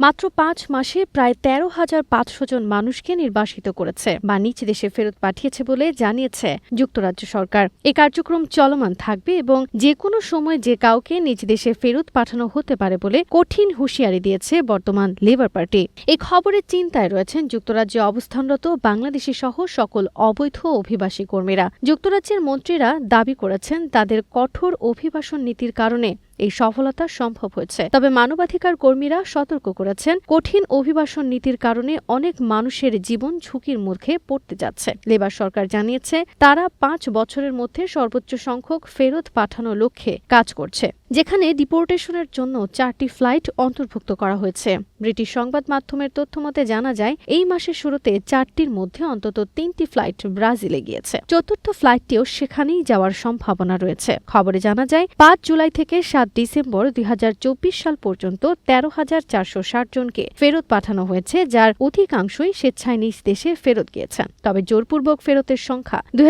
মাত্র পাঁচ মাসে প্রায় তেরো হাজার পাঁচশো জন মানুষকে নির্বাসিত করেছে বা নিজ দেশে ফেরত পাঠিয়েছে বলে জানিয়েছে যুক্তরাজ্য সরকার। এ কার্যক্রম চলমান থাকবে এবং যে কোনো সময় যে কাউকে নিজ দেশে ফেরত পাঠানো হতে পারে বলে কঠিন হুঁশিয়ারি দিয়েছে বর্তমান লেবার পার্টি। এই খবরের চিন্তায় রয়েছেন যুক্তরাজ্যে অবস্থানরত বাংলাদেশি সহ সকল অবৈধ অভিবাসী কর্মীরা। যুক্তরাজ্যের মন্ত্রীরা দাবি করেছেন তাদের কঠোর অভিবাসন নীতির কারণে এই সফলতা সম্ভব হয়েছে। তবে মানবাধিকার কর্মীরা সতর্ক করেছেন, কঠিন অভিবাসন নীতির কারণে অনেক মানুষের জীবন ঝুঁকির মুখে পড়তে যাচ্ছে। লেবার সরকার জানিয়েছে, তারা পাঁচ বছরের মধ্যে সর্বোচ্চ সংখ্যক ফেরত পাঠানোর লক্ষ্যে কাজ করছে, যেখানে ডিপোর্টেশনের জন্য চারটি ফ্লাইট অন্তর্ভুক্ত করা হয়েছে। ব্রিটিশ সংবাদ মাধ্যমের তথ্যমতে জানা যায়, এই মাসের শুরুতে চারটির মধ্যে অন্তত তিনটি ফ্লাইট ব্রাজিলে গিয়েছে। চতুর্থ ফ্লাইটটিও সেখানেই যাওয়ার সম্ভাবনা রয়েছে। খবরে জানা যায়, পাঁচ জুলাই থেকে সাত ডিসেম্বর দুই হাজার চব্বিশ সাল পর্যন্ত তেরো হাজার চারশো ষাট জনকে ফেরত পাঠানো হয়েছে, যার অধিকাংশই স্বেচ্ছায় নিজ দেশে ফেরত গিয়েছেন। তবে জোরপূর্বক ফেরতের সংখ্যা দুই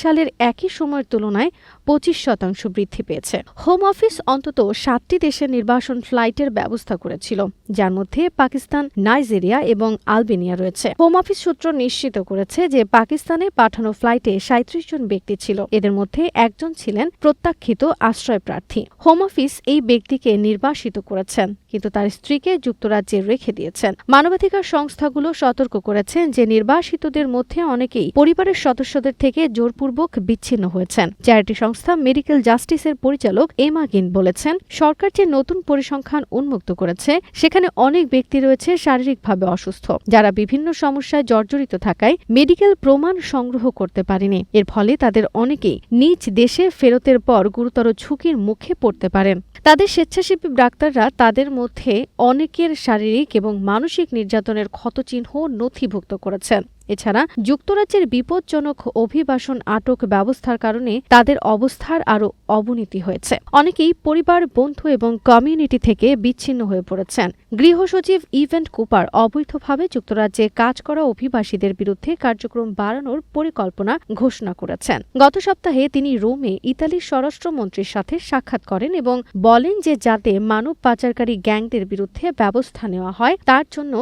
সালের একই সময়ের তুলনায় পঁচিশ শতাংশ বৃদ্ধি পেয়েছে। হোম অফিস অন্তত সাতটি দেশের নির্বাসন ফ্লাইটের ব্যবস্থা করেছিল, যার মধ্যে পাকিস্তান, নাইজেরিয়া এবং আলবেনিয়া রয়েছে। হোম অফিস সূত্র নিশ্চিত করেছে যে পাকিস্তানে পাঠানো ফ্লাইটে সাঁত্রিশ জন ব্যক্তি ছিল, এদের মধ্যে একজন ছিলেন প্রত্যাখ্যিত আশ্রয় প্রার্থী হোম অফিস এই ব্যক্তিকে নির্বাসিত করেছেন, কিন্তু তার স্ত্রীকে যুক্তরাজ্যে রেখে দিয়েছেন। মানবাধিকার সংস্থাগুলো সতর্ক করেছেন যে নির্বাসিতদের মধ্যে অনেকেই পরিবারের সদস্যদের থেকে জোরপূর্বক বিচ্ছিন্ন হয়েছেন। চ্যারিটি সংস্থা মেডিকেল জাস্টিসের পরিচালক এমা গিন বলেছেন, সরকার যে নতুন পরিসংখ্যান উন্মুক্ত করেছে, সেখানে অনেক ব্যক্তি রয়েছে শারীরিকভাবে অসুস্থ, যারা বিভিন্ন সমস্যায় জর্জরিত থাকায় মেডিকেল প্রমাণ সংগ্রহ করতে পারেনি। এর ফলে তাদের অনেকেই নিজ দেশে ফেরতের পর গুরুতর ঝুঁকির মুখে পড়তে পারেন। তাদের স্বেচ্ছাসেবী ডাক্তাররা তাদের মধ্যে অনেকের শারীরিক এবং মানসিক নির্যাতনের ক্ষতচিহ্ন নথিভুক্ত করেছেন। এছাড়া যুক্তরাজ্যের বিপজ্জনক অভিবাসন আটক ব্যবস্থার কারণে তাদের অবস্থার আরও অবনতি হয়েছে। অনেকেই পরিবার, বন্ধু এবং কমিউনিটি থেকে বিচ্ছিন্ন হয়ে পড়েছেন। গৃহসচিব ইভেন্ট কুপার অবৈধভাবে যুক্তরাজ্যে কাজ করা অভিবাসীদের বিরুদ্ধে কার্যক্রম বাড়ানোর পরিকল্পনা ঘোষণা করেছেন। গত সপ্তাহে তিনি রোমে ইতালির স্বরাষ্ট্রমন্ত্রীর সাথে সাক্ষাৎ করেন এবং বলেন যে যাতে মানব পাচারকারী গ্যাংদের বিরুদ্ধে ব্যবস্থা নেওয়া হয়, তার জন্য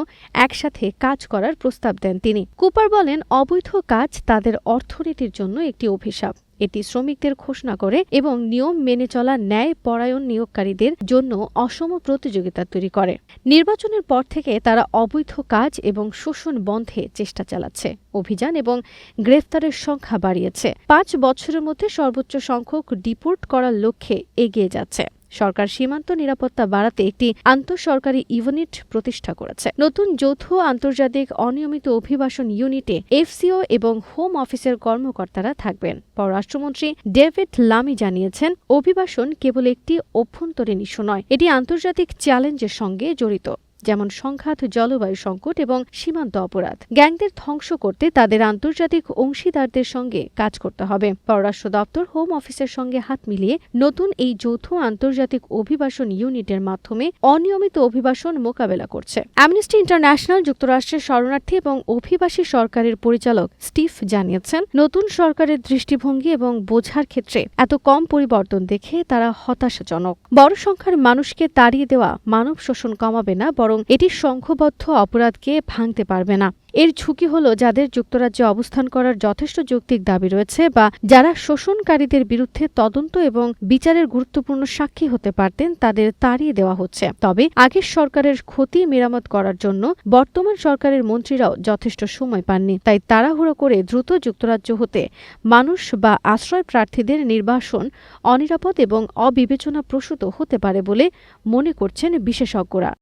একসাথে কাজ করার প্রস্তাব দেন তিনি। কুপার বলেন, অবৈধ কাজ তাদের অর্থনীতির জন্য একটি অভিশাপ। এটি শ্রমিকদের ঘোষণা করে এবং নিয়ম মেনে চলা ন্যায় পরায়ণ নিয়োগকারীদের জন্য অসম প্রতিযোগিতা তৈরি করে। নির্বাচনের পর থেকে তারা অবৈধ কাজ এবং শোষণ বন্ধে চেষ্টা চালাচ্ছে। অভিযান এবং গ্রেফতারের সংখ্যা বাড়িয়েছে। পাঁচ বছরের মধ্যে সর্বোচ্চ সংখ্যক ডিপোর্ট করার লক্ষ্যে এগিয়ে যাচ্ছে। সরকার সীমান্ত নিরাপত্তা বাড়াতে একটি আন্তঃসরকারি ইউনিট প্রতিষ্ঠা করেছে। নতুন যৌথ আন্তর্জাতিক অনিয়মিত অভিবাসন ইউনিটে এফসিও এবং হোম অফিসের কর্মকর্তারা থাকবেন। পররাষ্ট্রমন্ত্রী ডেভিড লামি জানিয়েছেন, অভিবাসন কেবল একটি অভ্যন্তরীণ ইস্যু নয়, এটি আন্তর্জাতিক চ্যালেঞ্জের সঙ্গে জড়িত। যেমন সংঘাত, জলবায়ু সংকট এবং সীমান্ত অপরাধ। গ্যাংদের ধ্বংস করতে তাদের আন্তর্জাতিক অংশীদারদের সঙ্গে কাজ করতে হবে। পররাষ্ট্র দপ্তর হোম অফিসের সঙ্গে হাত মিলিয়ে নতুন এই যৌথ আন্তর্জাতিক অভিবাসন ইউনিটের মাধ্যমে অনিয়মিত অভিবাসন মোকাবেলা করছে। অ্যামনেস্টি ইন্টারন্যাশনাল যুক্তরাষ্ট্রের শরণার্থী এবং অভিবাসী সরকারের পরিচালক স্টিভ জানিয়েছেন, নতুন সরকারের দৃষ্টিভঙ্গি এবং বোঝার ক্ষেত্রে এত কম পরিবর্তন দেখে তারা হতাশাজনক। বড় সংখ্যার মানুষকে তাড়িয়ে দেওয়া মানব শোষণ কমাবে না, বরং এটি সংঘবদ্ধ অপরাধকে ভাঙতে পারবে না। এর ঝুঁকি হল যাদের যুক্তরাজ্যে অবস্থান করার যথেষ্ট যৌক্তিক দাবি রয়েছে বা যারা শোষণকারীদের বিরুদ্ধে তদন্ত এবং বিচারের গুরুত্বপূর্ণ সাক্ষী হতে পারতেন, তাদের তাড়িয়ে দেওয়া হচ্ছে। তবে আগের সরকারের ক্ষতি মেরামত করার জন্য বর্তমান সরকারের মন্ত্রীরাও যথেষ্ট সময় পাননি। তাই তাড়াহুড়ো করে দ্রুত যুক্তরাজ্য হতে মানুষ বা আশ্রয় প্রার্থীদের নির্বাসন অনিরাপদ এবং অবিবেচনা প্রসূত হতে পারে বলে মনে করছেন বিশেষজ্ঞরা।